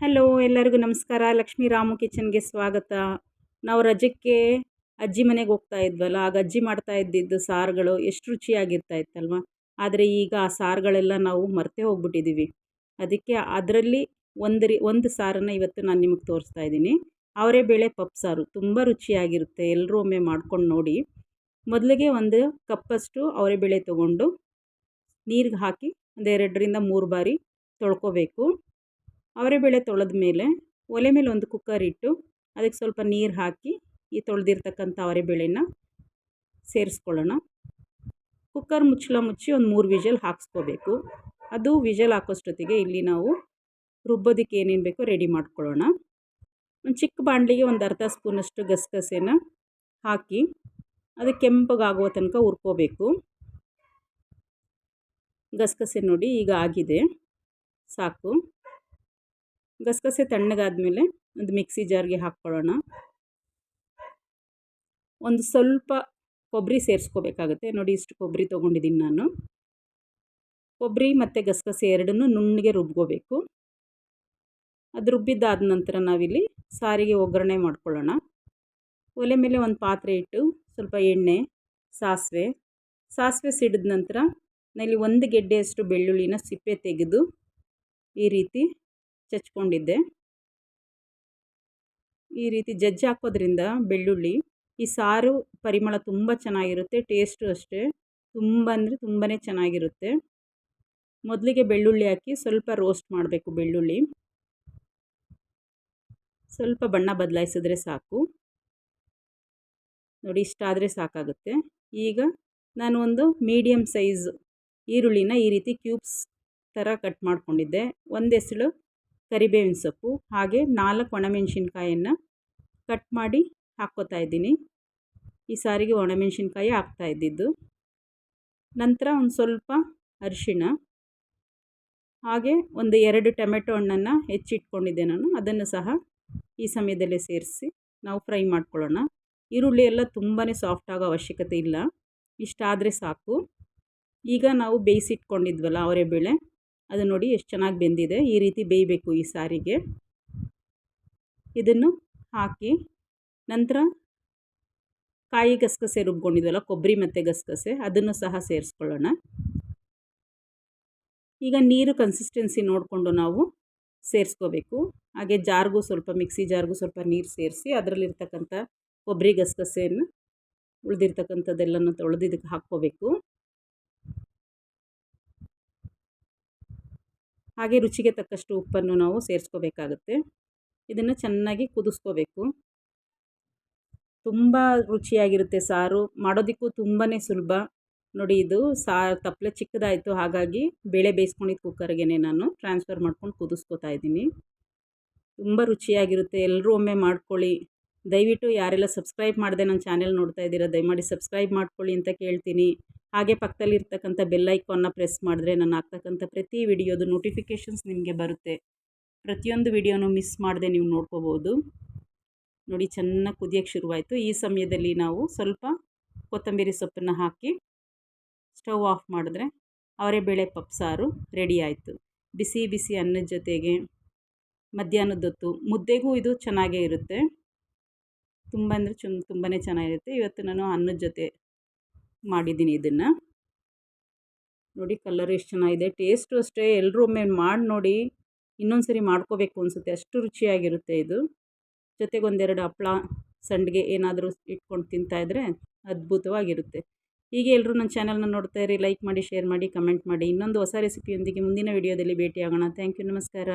Hello ಎಲ್ಲರಿಗೂ ನಮಸ್ಕಾರ. ಲಕ್ಷ್ಮೀ ರಾಮು ಕಿಚನ್ಗೆ ಸ್ವಾಗತ. ನಾವು ರಜಕ್ಕೆ ಅಜ್ಜಿ ಮನೆಗೆ ಹೋಗ್ತಾ ಇದ್ವಲ್ಲ, ಆಗ ಅಜ್ಜಿ ಮಾಡ್ತಾ ಇದ್ದಿದ್ದು ಸಾರುಗಳು ಎಷ್ಟು ರುಚಿಯಾಗಿರ್ತಾ ಇತ್ತಲ್ವ ಆದರೆ ಈಗ ಆ ಸಾರುಗಳೆಲ್ಲ ನಾವು ಮರ್ತೇ ಹೋಗ್ಬಿಟ್ಟಿದ್ದೀವಿ ಅದಕ್ಕೆ ಅದರಲ್ಲಿ ಒಂದು ರೀ ಒಂದು ಸಾರನ್ನು ಇವತ್ತು ನಾನು ನಿಮಗೆ ತೋರಿಸ್ತಾ ಇದ್ದೀನಿ. ಅವರೇ ಬೇಳೆ ಪಪ್ ಸಾರು. ತುಂಬ ರುಚಿಯಾಗಿರುತ್ತೆ. ಎಲ್ಲರೂ ಒಮ್ಮೆ ಮಾಡ್ಕೊಂಡು ನೋಡಿ. ಮೊದಲಿಗೆ ಒಂದು ಕಪ್ಪಷ್ಟು ಅವರೇ ಬೇಳೆ ತೊಗೊಂಡು ನೀರಿಗೆ ಹಾಕಿ ಒಂದು ಎರಡರಿಂದ ಮೂರು ಬಾರಿ ತೊಳ್ಕೊಬೇಕು. ಅವರೆಬೇಳೆ ತೊಳೆದ ಮೇಲೆ ಒಲೆ ಮೇಲೆ ಒಂದು ಕುಕ್ಕರ್ ಇಟ್ಟು ಅದಕ್ಕೆ ಸ್ವಲ್ಪ ನೀರು ಹಾಕಿ ಈ ತೊಳೆದಿರ್ತಕ್ಕಂಥ ಅವರೆಬೇಳೆನ ಸೇರಿಸ್ಕೊಳ್ಳೋಣ. ಕುಕ್ಕರ್ ಮುಚ್ಚಳ ಮುಚ್ಚಿ ಒಂದು ಮೂರು ವಿಜಲ್ ಹಾಕ್ಸ್ಕೋಬೇಕು. ಅದು ವಿಜಲ್ ಹಾಕೋಷ್ಟೊತ್ತಿಗೆ ಇಲ್ಲಿ ನಾವು ರುಬ್ಬೋದಕ್ಕೆ ಏನೇನು ಬೇಕೋ ರೆಡಿ ಮಾಡ್ಕೊಳ್ಳೋಣ. ಒಂದು ಚಿಕ್ಕ ಬಾಣಲಿಗೆ ಒಂದು ಅರ್ಧ ಸ್ಪೂನಷ್ಟು ಗಸಗಸೆನ ಹಾಕಿ ಅದು ಕೆಂಪಗಾಗುವ ತನಕ ಹುರ್ಕೋಬೇಕು. ಗಸಗಸೆ ನೋಡಿ ಈಗ ಆಗಿದೆ. ಸಾಕು. ಗಸಗಸೆ ತಣ್ಣಗಾದ್ಮೇಲೆ ಒಂದು ಮಿಕ್ಸಿ ಜಾರ್ಗೆ ಹಾಕ್ಕೊಳ್ಳೋಣ. ಒಂದು ಸ್ವಲ್ಪ ಕೊಬ್ಬರಿ ಸೇರಿಸ್ಕೋಬೇಕಾಗುತ್ತೆ. ನೋಡಿ ಇಷ್ಟು ಕೊಬ್ಬರಿ ತೊಗೊಂಡಿದ್ದೀನಿ ನಾನು. ಕೊಬ್ಬರಿ ಮತ್ತು ಗಸಗಸೆ ಎರಡನ್ನೂ ನುಣ್ಣಗೆ ರುಬ್ಕೋಬೇಕು. ಅದು ರುಬ್ಬಿದ್ದಾದ ನಂತರ ನಾವಿಲ್ಲಿ ಸಾರಿಗೆ ಒಗ್ಗರಣೆ ಮಾಡ್ಕೊಳ್ಳೋಣ. ಒಲೆ ಮೇಲೆ ಒಂದು ಪಾತ್ರೆ ಇಟ್ಟು ಸ್ವಲ್ಪ ಎಣ್ಣೆ, ಸಾಸಿವೆ ಸಾಸಿವೆ ಸಿಡಿದ ನಂತರ ಇಲ್ಲಿ ಒಂದು ಗೆಡ್ಡೆಯಷ್ಟು ಬೆಳ್ಳುಳ್ಳಿನ ಸಿಪ್ಪೆ ತೆಗೆದು ಈ ರೀತಿ ಚಚ್ಕೊಂಡಿದ್ದೆ. ಈ ರೀತಿ ಜಜ್ಜಿ ಹಾಕೋದ್ರಿಂದ ಬೆಳ್ಳುಳ್ಳಿ, ಈ ಸಾರು ಪರಿಮಳ ತುಂಬ ಚೆನ್ನಾಗಿರುತ್ತೆ ಟೇಸ್ಟು ಅಷ್ಟೇ. ತುಂಬ ಅಂದರೆ ತುಂಬಾ ಚೆನ್ನಾಗಿರುತ್ತೆ. ಮೊದಲಿಗೆ ಬೆಳ್ಳುಳ್ಳಿ ಹಾಕಿ ಸ್ವಲ್ಪ ರೋಸ್ಟ್ ಮಾಡಬೇಕು ಬೆಳ್ಳುಳ್ಳಿ. ಸ್ವಲ್ಪ ಬಣ್ಣ ಬದಲಾಯಿಸಿದ್ರೆ ಸಾಕು. ನೋಡಿ ಇಷ್ಟಾದರೆ ಸಾಕಾಗುತ್ತೆ. ಈಗ ನಾನು ಒಂದು ಮೀಡಿಯಮ್ ಸೈಜ್ ಈರುಳ್ಳಿನ ಈ ರೀತಿ ಕ್ಯೂಬ್ಸ್ ಥರ ಕಟ್ ಮಾಡ್ಕೊಂಡಿದ್ದೆ. ಒಂದೆಸಳು ಕರಿಬೇವಿನ ಸೊಪ್ಪು ಹಾಗೆ ನಾಲ್ಕು ಒಣಮೆಣಸಿನ್ಕಾಯನ್ನು ಕಟ್ ಮಾಡಿ ಹಾಕ್ಕೋತಾ ಇದ್ದೀನಿ. ಈ ಸಾರಿಗೆ ಒಣಮೆಣಸಿನ್ಕಾಯಿ ಹಾಕ್ತಾ ಇದ್ದಿದ್ದು. ನಂತರ ಒಂದು ಸ್ವಲ್ಪ ಅರಿಶಿಣ, ಹಾಗೆ ಒಂದು ಎರಡು ಟೊಮೆಟೊ ಹಣ್ಣನ್ನು ಹೆಚ್ಚಿಟ್ಕೊಂಡಿದ್ದೆ ನಾನು. ಅದನ್ನು ಸಹ ಈ ಸಮಯದಲ್ಲೇ ಸೇರಿಸಿ ನಾವು ಫ್ರೈ ಮಾಡ್ಕೊಳ್ಳೋಣ. ಈರುಳ್ಳಿ ಎಲ್ಲ ತುಂಬಾ ಸಾಫ್ಟ್ ಆಗೋ ಅವಶ್ಯಕತೆ ಇಲ್ಲ. ಇಷ್ಟಾದರೆ ಸಾಕು. ಈಗ ನಾವು ಬೇಯಿಸಿಟ್ಕೊಂಡಿದ್ವಲ್ಲ ಅವರೆಬೇಳೆ ಅದು ನೋಡಿ ಎಷ್ಟು ಚೆನ್ನಾಗಿ ಬೆಂದಿದೆ. ಈ ರೀತಿ ಬೇಯಬೇಕು ಈ ಸಾರಿಗೆ. ಇದನ್ನು ಹಾಕಿ ನಂತರ ಕಾಯಿ ಗಸಗಸೆ ರುಬ್ಕೊಂಡಿದ್ವಲ್ಲ, ಕೊಬ್ಬರಿ ಮತ್ತು ಗಸಗಸೆ, ಅದನ್ನು ಸಹ ಸೇರಿಸ್ಕೊಳ್ಳೋಣ. ಈಗ ನೀರು ಕನ್ಸಿಸ್ಟೆನ್ಸಿ ನೋಡಿಕೊಂಡು ನಾವು ಸೇರಿಸ್ಕೋಬೇಕು. ಹಾಗೆ ಜಾರ್ಗೂ ಸ್ವಲ್ಪ, ಮಿಕ್ಸಿ ಜಾರ್ಗೂ ಸ್ವಲ್ಪ ನೀರು ಸೇರಿಸಿ ಅದರಲ್ಲಿರ್ತಕ್ಕಂಥ ಕೊಬ್ಬರಿ ಗಸಗಸೆಯನ್ನು ಉಳಿದಿರ್ತಕ್ಕಂಥದ್ದೆಲ್ಲನೂ ತೊಳೆದಿದ್ದಕ್ಕೆ ಹಾಕ್ಕೋಬೇಕು. ಹಾಗೆ ರುಚಿಗೆ ತಕ್ಕಷ್ಟು ಉಪ್ಪನ್ನು ನಾವು ಸೇರಿಸ್ಕೋಬೇಕಾಗುತ್ತೆ. ಇದನ್ನು ಚೆನ್ನಾಗಿ ಕುದಿಸ್ಕೋಬೇಕು. ತುಂಬ ರುಚಿಯಾಗಿರುತ್ತೆ ಸಾರು. ಮಾಡೋದಕ್ಕೂ ತುಂಬಾ ಸುಲಭ. ನೋಡಿ, ಇದು ಸಾ ತಪ್ಪಲೆ ಚಿಕ್ಕದಾಯಿತು. ಹಾಗಾಗಿ ಬೇಳೆ ಬೇಯಿಸ್ಕೊಂಡಿದ್ದು ಕುಕ್ಕರ್ಗೆ ನಾನು ಟ್ರಾನ್ಸ್ಫರ್ ಮಾಡ್ಕೊಂಡು ಕುದಿಸ್ಕೋತಾ ಇದ್ದೀನಿ. ತುಂಬ ರುಚಿಯಾಗಿರುತ್ತೆ. ಎಲ್ಲರೂ ಒಮ್ಮೆ ಮಾಡ್ಕೊಳ್ಳಿ. ದಯವಿಟ್ಟು ಯಾರೆಲ್ಲ ಸಬ್ಸ್ಕ್ರೈಬ್ ಮಾಡದೆ ನನ್ನ ಚಾನೆಲ್ ನೋಡ್ತಾ ಇದ್ದೀರಾ, ದಯಮಾಡಿ ಸಬ್ಸ್ಕ್ರೈಬ್ ಮಾಡ್ಕೊಳ್ಳಿ ಅಂತ ಕೇಳ್ತೀನಿ. ಹಾಗೆ ಪಕ್ಕದಲ್ಲಿರ್ತಕ್ಕಂಥ ಬೆಲ್ ಐಕಾನ್ನ ಪ್ರೆಸ್ ಮಾಡಿದ್ರೆ ನಾನು ಹಾಕ್ತಕ್ಕಂಥ ಪ್ರತಿ ವಿಡಿಯೋದು ನೋಟಿಫಿಕೇಷನ್ಸ್ ನಿಮಗೆ ಬರುತ್ತೆ. ಪ್ರತಿಯೊಂದು ವಿಡಿಯೋನು ಮಿಸ್ ಮಾಡದೆ ನೀವು ನೋಡ್ಕೋಬೋದು. ನೋಡಿ ಚೆನ್ನಾಗಿ ಕುದಿಯೋಕ್ಕೆ ಶುರುವಾಯಿತು. ಈ ಸಮಯದಲ್ಲಿ ನಾವು ಸ್ವಲ್ಪ ಕೊತ್ತಂಬರಿ ಸೊಪ್ಪನ್ನು ಹಾಕಿ ಸ್ಟವ್ ಆಫ್ ಮಾಡಿದ್ರೆ ಅವರೇ ಬೇಳೆ ಪಪ್ಸಾರು ಸಾರು ರೆಡಿ ಆಯಿತು. ಬಿಸಿ ಬಿಸಿ ಅನ್ನದ ಜೊತೆಗೆ ಮಧ್ಯಾಹ್ನದೊತ್ತು ಮುದ್ದೆಗೂ ಇದು ಚೆನ್ನಾಗೇ ಇರುತ್ತೆ. ತುಂಬ ಅಂದರೆ ಚು ತುಂಬಾ ಚೆನ್ನಾಗಿರುತ್ತೆ. ಇವತ್ತು ನಾನು ಅನ್ನದ ಜೊತೆ ಮಾಡಿದ್ದೀನಿ ಇದನ್ನು. ನೋಡಿ ಕಲರ್ ಎಷ್ಟು ಚೆನ್ನಾಗಿದೆ. ಟೇಸ್ಟು ಅಷ್ಟೇ. ಎಲ್ಲರೂ ಒಮ್ಮೆ ಮಾಡಿ ನೋಡಿ. ಇನ್ನೊಂದು ಸರಿ ಮಾಡ್ಕೋಬೇಕು ಅನಿಸುತ್ತೆ. ಅಷ್ಟು ರುಚಿಯಾಗಿರುತ್ತೆ ಇದು. ಜೊತೆಗೆ ಒಂದೆರಡು ಹಪ್ಳ, ಸಂಡಿಗೆ ಏನಾದರೂ ಇಟ್ಕೊಂಡು ತಿಂತಾಯಿದ್ರೆ ಅದ್ಭುತವಾಗಿರುತ್ತೆ. ಹೀಗೆ ಎಲ್ಲರೂ ನನ್ನ ಚಾನಲ್ನ ನೋಡ್ತಾ ಇರಿ. ಲೈಕ್ ಮಾಡಿ, ಶೇರ್ ಮಾಡಿ, ಕಮೆಂಟ್ ಮಾಡಿ. ಇನ್ನೊಂದು ಹೊಸ ರೆಸಿಪಿಯೊಂದಿಗೆ ಮುಂದಿನ ವಿಡಿಯೋದಲ್ಲಿ ಭೇಟಿಯಾಗೋಣ. Thank you. ನಮಸ್ಕಾರ.